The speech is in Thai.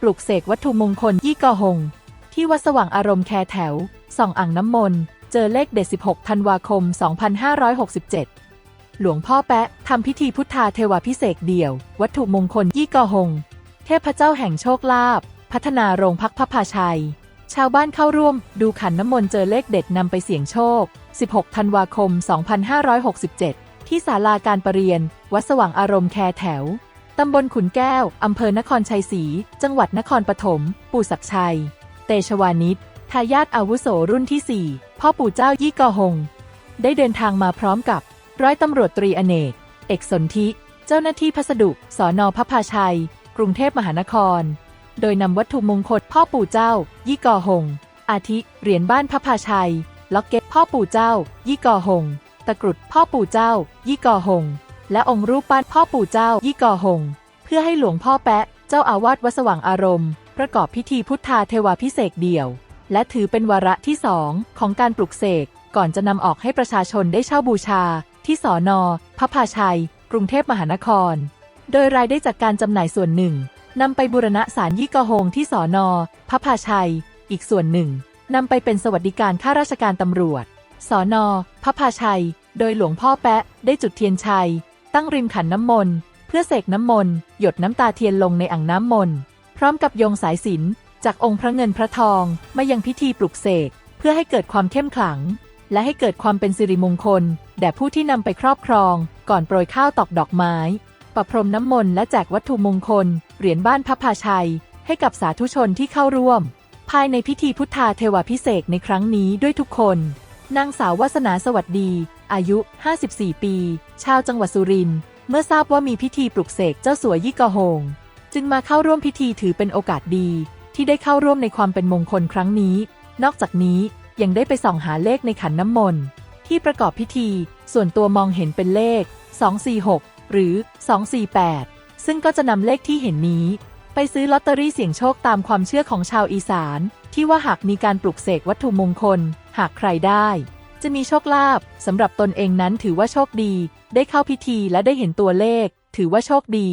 ปลุกเสกวัตถุมงคลยี่กอหง ที่วัดสว่างอารมณ์แคแถวส่องอ่างน้ำมนต์ เจอเลขเด็ด 16 ธันวาคม 2567 หลวงพ่อแปะทำพิธีพุทธาเทวาพิเศษเดี่ยว วัตถุมงคลยี่กอหง เทพเจ้าแห่งโชคลาภพัฒนาโรงพักพระพาชัย ชาวบ้านเข้าร่วม ดูขันน้ำมนต์เจอเลขเด็ดนำไปเสี่ยงโชค 16 ธันวาคม 2567 ที่ศาลาการประเรียน วัดสว่างอารมณ์แคแถว ตำบลขุนแก้ว อำเภอนครชัยศรี จังหวัดนครปฐม ปู่ศักชัย เตชวานิชทายาทอาวุโสรุ่นที่ 4 พ่อปู่เจ้ายี่กอหง ได้เดินทางมาพร้อมกับ ร้อยตำรวจตรีอเนก เอกสนธิ เจ้าหน้าที่พัสดุ สอนอพระพาชัย กรุงเทพมหานคร โดยนำวัตถุมงคลพ่อปู่เจ้า ยี่กอหง อาทิ เหรียญบ้านพระพาชัย ล็อกเก็ตพ่อปู่เจ้า ยี่กอหง ตะกรุดพ่อปู่เจ้า ยี่กอหง และองค์รูปปั้นพ่อปู่เจ้ายี่กอหง เพื่อให้หลวงพ่อแปะ เจ้าอาวาสวัดสว่างอารมณ์ ประกอบพิธีพุทธาเทวาพิเศษเดี่ยว และถือเป็นวาระที่สองของการปลุกเสกก่อนจะนำออกให้ประชาชนได้เช่าบูชา ที่สอนอพระพาชัย กรุงเทพมหานคร โดยรายได้จากการจำหน่ายส่วนหนึ่งนำไปบูรณะศาลยี่กอโฮงที่สอนอพระพาชัย อีกส่วนหนึ่งนำไปเป็นสวัสดิการข้าราชการตำรวจ สอนอพระพาชัย โดยหลวงพ่อแปะได้จุดเทียนชัย ตั้งริมขันน้ำมนต์เพื่อเสกน้ำมนต์หยดน้ำตาเทียนลงในอ่างน้ำมนต์พร้อมกับโยงสายสินจากองค์พระเงินพระทองมายังพิธีปลุกเสกเพื่อให้เกิดความเข้มขลัง และให้เกิดความเป็นสิริมงคล แด่ผู้ที่นำไปครอบครอง ก่อนโปรยข้าวตอกดอกไม้ ประพรมน้ำมนต์และแจกวัตถุมงคล เหรียญบ้านพระพาชัย ให้กับสาธุชนที่เข้าร่วม ภายในพิธีพุทธาเทวาพิเศษในครั้งนี้ด้วยทุกคน นางสาววาสนาสวัสดี อายุ 54 ปี ชาวจังหวัดสุรินทร์ เมื่อทราบว่ามีพิธีปลุกเสกเจ้าสัวยี่กอโฮงจึงมาเข้าร่วมพิธีถือเป็นโอกาสดี ที่ได้เข้าร่วมในความเป็นมงคลครั้งนี้ นอกจากนี้ยังได้ไปส่องหาเลขในขันน้ำมนต์ที่ประกอบพิธี ส่วนตัวมองเห็นเป็นเลข 246 หรือ 248 ซึ่งก็จะนำเลขที่เห็นนี้ ไปซื้อลอตเตอรี่เสี่ยงโชคตามความเชื่อของชาวอีสาน ที่ว่าหากมีการปลุกเสกวัตถุมงคล หากใครได้ จะมีโชคลาภสำหรับตนเองนั้นถือว่าโชคดี ได้เข้าพิธีและได้เห็นตัวเลข ถือว่าโชคดี